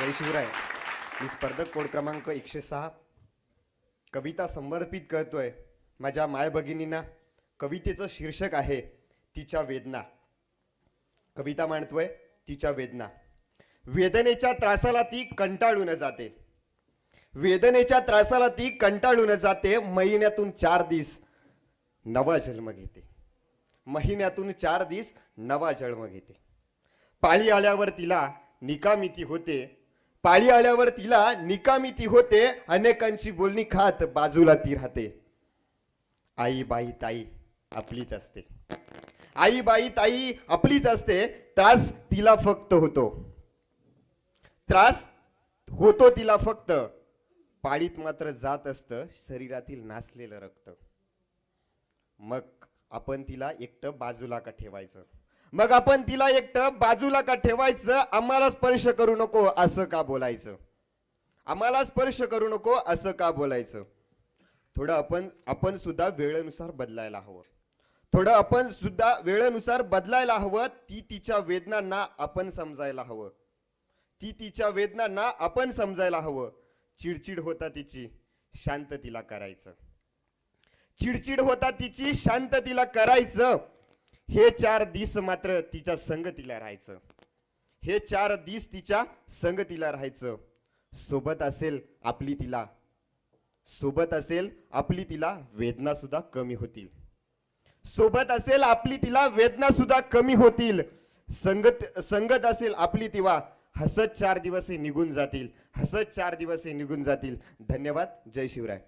जय शिवराय मी स्पर्धक कोड क्रमांक एकशे सहा. कविता समर्पित करतोय. माझ्या माय भगिनींना कवितेचं शीर्षक आहे तिच्या वेदना. कविता मांडतोय तिच्या वेदना. वेदनेच्या त्रासाला ती कंटाळून जाते. वेदनेच्या त्रासाला ती कंटाळून जाते महिन्यातून चार दिस नवा जन्म घेते. महिन्यातून चार दिस नवा जन्म घेते. पाळी आल्यावर तिला निकामिती होते पाळी आल्यावर तिला निकामी ती होते अनेकांची बोलणी खात बाजूला ती राहते. आई बाई ताई आपलीच असते. आई बाई ताई आपलीच असते. त्रास तिला फक्त होतो. त्रास होतो तिला फक्त. पाळीत मात्र जात असतं शरीरातील नासलेलं रक्त. मग आपण तिला एकटं बाजूला का ठेवायचं? मग आपण तिला एकटं बाजूला का ठेवायचं? आम्हाला स्पर्श करू नको असं का बोलायचं? आम्हाला स्पर्श करू नको असं का बोलायचं? थोडं आपण आपण सुद्धा वेळेनुसार बदलायला हवं. थोडं आपण सुद्धा वेळेनुसार बदलायला हवं ती तिच्या वेदनांना आपण समजायला हवं. ती तिच्या वेदनांना आपण समजायला हवं. चिडचिड होता तिची शांत तिला करायचं. चिडचिड होता तिची शांत तिला करायचं. हे चार दिस मात्र तिच्या संगतीला राहायचं. हे चार दिस तिच्या संगतीला राहायचं. सोबत असेल आपली तिला. सोबत असेल आपली तिला वेदना सुद्धा कमी होतील. सोबत असेल आपली तिला वेदना सुद्धा कमी होतील. संगत संगत असेल आपली तिवा हसत चार दिवस हे निघून जातील. हसत चार दिवस हे निघून जातील. धन्यवाद. जय शिवराय.